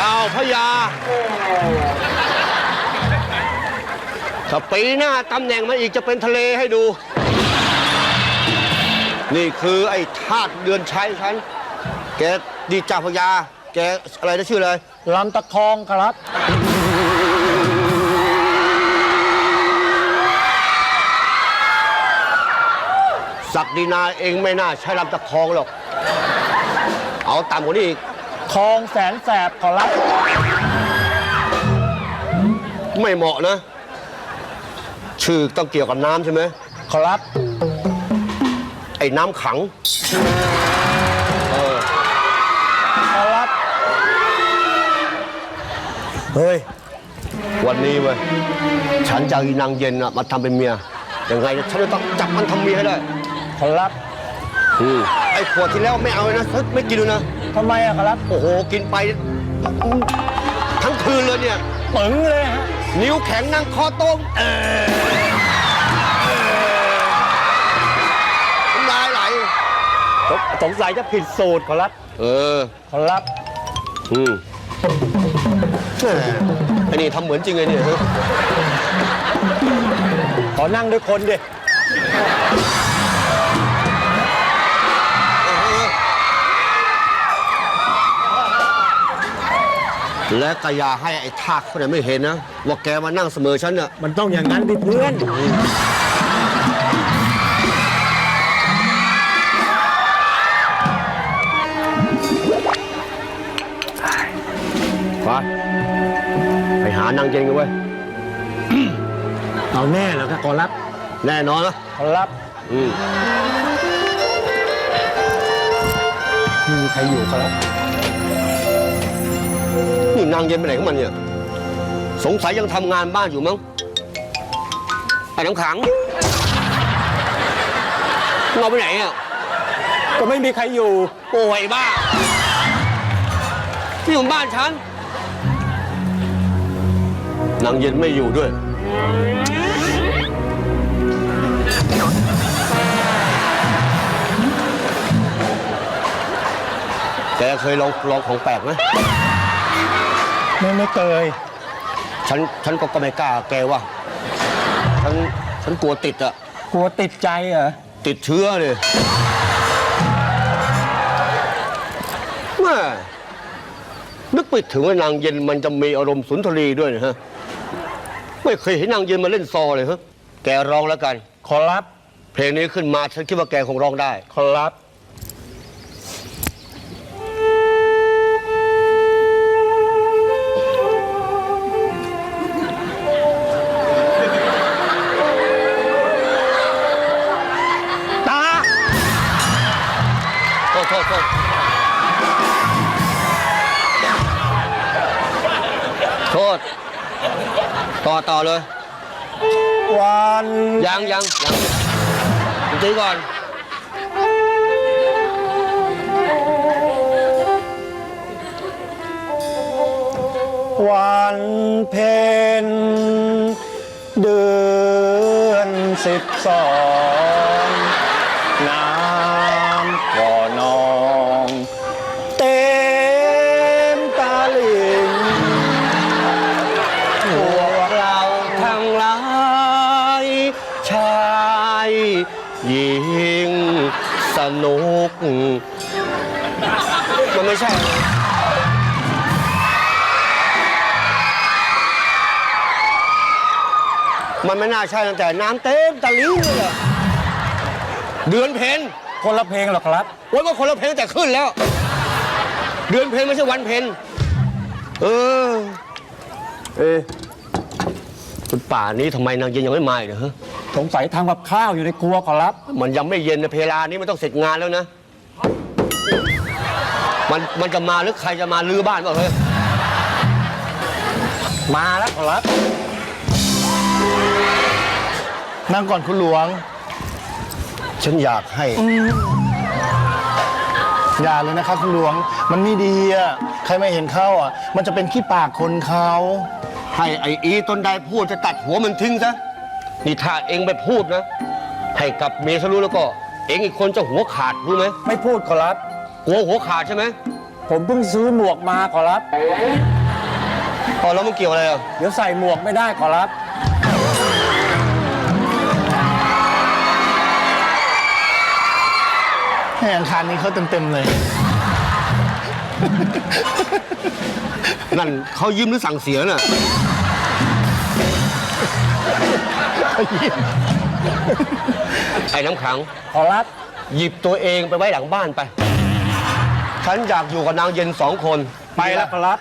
เจ้าพระยาถ้าปีหน้าตำแหน่งมาอีกจะเป็นทะเลให้ดู นี่คือไอ้ทาสเดือนชัยฉัน แกดีเจ้าพระยาแกอะไรนะชื่ออะไรลำตะคองครับ ศักดินาเองไม่น่าใช้ลำตะคองหรอก เอาต่ำกว่านี้อีก คลองแสนแสบขอรับ ไม่เหมาะนะ ชื่อต้องเกี่ยวกับน้ำใช่ไหม ขอรับ ไอ้น้ำขังเออขอรับ เฮ้ย วันนี้เว้ย ฉันจะเอาอีนางเย็นน่ะมาทำเป็นเมีย ยังไงฉันจะต้องจับมันทำเมียให้ได้ ขอรับ อืมไอ้ขวดที่แล้วไม่เอาเลยนะไม่กินเลยนะ ทำไมอะขอรับโอ้โห กินไป ทั้งคืนเลยเนี่ย ปึงเลยฮะ นิ้วแข็งนั่งคอต้มเออเออน้ำลายไหลสงสัยจะผิดสูตรขอรับเออ ขอรับ อืมแหม่ไอ้นี่ทำเหมือนจริงเลยเนี่ยฮะขอนั่งด้วยคนดิ และกอยาให้ไอ้ทากคนนั้นไม่เห็นนะ ว่าแกมานั่งเสมอฉันน่ะมันต้องอย่างนั้นดิเพื่อน ไปไปหานางเย็นกันเว้ย เอาแน่แล้วก็ขอรับแน่นอนนะขอรับอืมไม่มีใครอยู่ขอรับ นี่นางเย็นไปไหนของมันเนี่ย สงสัยยังทำงานบ้านอยู่มั้งไอ้น้ำขังเราไปไหนอะก็ไม่มีใครอยู่โอ้ยบ้าที่อยู่บ้านฉันนางเย็นไม่อยู่ด้วยแกเคยลองลองของแปลกไหม ไม่ไม่เคยฉันฉันก็ก็ไม่กล้าแกว่าฉันฉันกลัวติดอะกลัวติดใจเหรอ ติดเชื้อเลยแม่นึกไปถึงว่านางเย็นมันจะมีอารมณ์สุนทรีด้วยนะฮะ ไม่เคยเห็นนางเย็นมาเล่นซอเลยฮะ แกร้องแล้วกัน ขอรับ เพลงนี้ขึ้นมาฉันคิดว่าแกคงร้องได้ ขอรับ โทษ ต่อต่อเลย วันยังยังยังดนตรีก่อน วันเพ็ญเดือนสิบสอง สนุก มันไม่ใช่ มันไม่น่าใช่ตั้งแต่น้ำเต็มตะลิ่งเลยอะเดือนเพ็ญคนละเพลงเหรอครับโอ้ยว่าคนละเพลงแต่ขึ้นแล้ว เดือนเพ็ญไม่ใช่วันเพ็ญเออ เอ๊ะคุณป่านี้ทำไมนางเย็นยังไม่มาอีกเหรอฮะ สงสัยทำกับข้าวอยู่ในครัวขอรับ มันยังไม่เย็นนะเพลานี้มันต้องเสร็จงานแล้วนะ มันมันจะมาหรือใครจะมาลื้อบ้านเปล่าเฮ้ยมาแล้วขอรับ นั่งก่อนคุณหลวง ฉันอยากให้ อย่าเลยนะครับคุณหลวง มันไม่ดีอะ ใครไม่เห็นเข้าอะ มันจะเป็นขี้ปากคนเขา ให้ไอ้อีต้นใดพูดจะตัดหัวมันทิ้งซะ นี่ถ้าเองไปพูดนะ ให้กับเมียฉันรู้แล้วก็ เองอีกคนจะหัวขาดรู้ไหมไม่พูดขอรับ กลัวหัวขาดใช่ไหมผมเพิ่งซื้อหมวกมาขอรับพอแล้วมันเกี่ยวอะไรอะเดี๋ยวใส่หมวกไม่ได้ขอรับ แห่อังคารนี้เขาเต็มๆเลย นั่นเขายิ้มหรือสั่งเสียน่ะ ไอ้น้ำขัง ขอรับ หยิบตัวเองไปไว้หลังบ้านไป ฉันอยากอยู่กับนางเย็นสองคน ไปแล้วขอรับ